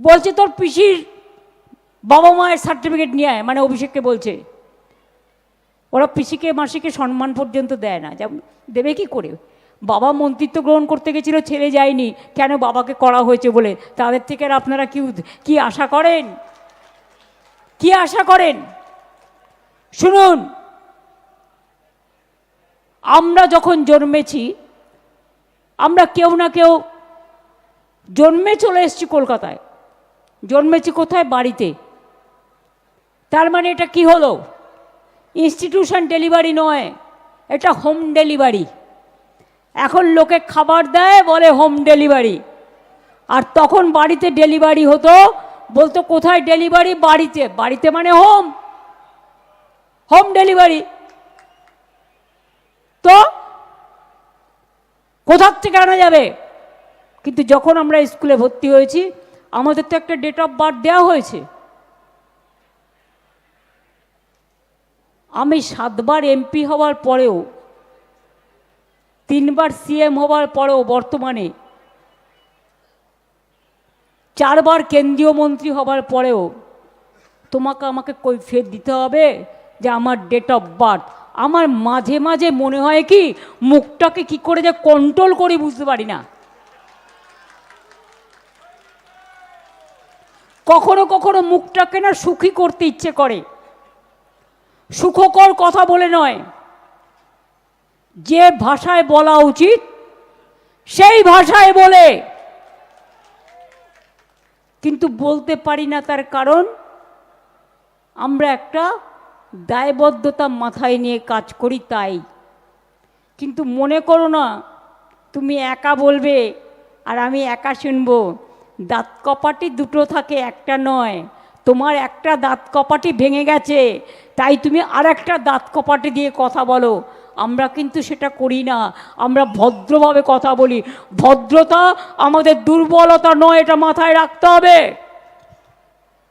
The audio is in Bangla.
বলছে, তোর পিসির বাবা মায়ের সার্টিফিকেট নিয়ে আয়। মানে অভিষেককে বলছে। ওরা পিসিকে, মাসিকে সম্মান পর্যন্ত দেয় না। যা দেবে কি করে? বাবা মন্ত্রিত্ব গ্রহণ করতে গেছিল, ছেলে যায়নি। কেন বাবাকে করা হয়েছে বলে? তাদের থেকে আর আপনারা কি কি আশা করেন? কি আশা করেন? শুনুন। আমরা যখন জন্মেছি, আমরা কেউ না কেউ জন্মে চলে এসেছি কলকাতায়। জন্মেছি কোথায়? বাড়িতে। তার মানে এটা কি হলো? ইনস্টিটিউশন ডেলিভারি নয়, এটা হোম ডেলিভারি এখন লোকে খাবার দেয়, বলে হোম ডেলিভারি আর তখন বাড়িতে ডেলিভারি হতো, বলতো কোথায় ডেলিভারি বাড়িতে। বাড়িতে মানে হোম হোম ডেলিভারি তো কোথার থেকে আনা যাবে? কিন্তু যখন আমরা স্কুলে ভর্তি হয়েছি আমাদের তো একটা ডেট অফ বার্থ দেওয়া হয়েছে। আমি সাতবার এমপি হওয়ার পরেও, তিনবার সিএম হওয়ার পরেও বর্তমানে, চারবার কেন্দ্রীয় মন্ত্রী হবার পরেও তোমাকে আমাকে কৈফিয়ত দিতে হবে যে আমার ডেট অফ বার্থ আমার মাঝে মাঝে মনে হয় কি, মুখটাকে কি করে যে কন্ট্রোল করি বুঝতে পারি না। কখনো কখনো মুখটাকে না সুখী করতে ইচ্ছে করে। সুখকর কথা বলে নয়। যে ভাষায় বলা উচিত, সেই ভাষায় বলে। কিন্তু বলতে পারি না তার কারণ, আমরা একটা দায়বদ্ধতা মাথায় নিয়ে কাজ করি তাই। কিন্তু মনে করো না, তুমি একা বলবে আর আমি একা শুনব। দাঁত কপাটি দুটো থাকে, একটা নয়। তোমার একটা দাঁত কপাটি ভেঙে গেছে, তাই তুমি আর একটা দাঁত কপাটি দিয়ে কথা বলো। আমরা কিন্তু সেটা করি না, আমরা ভদ্রভাবে কথা বলি। ভদ্রতা আমাদের দুর্বলতা নয়, এটা মাথায় রাখতে হবে।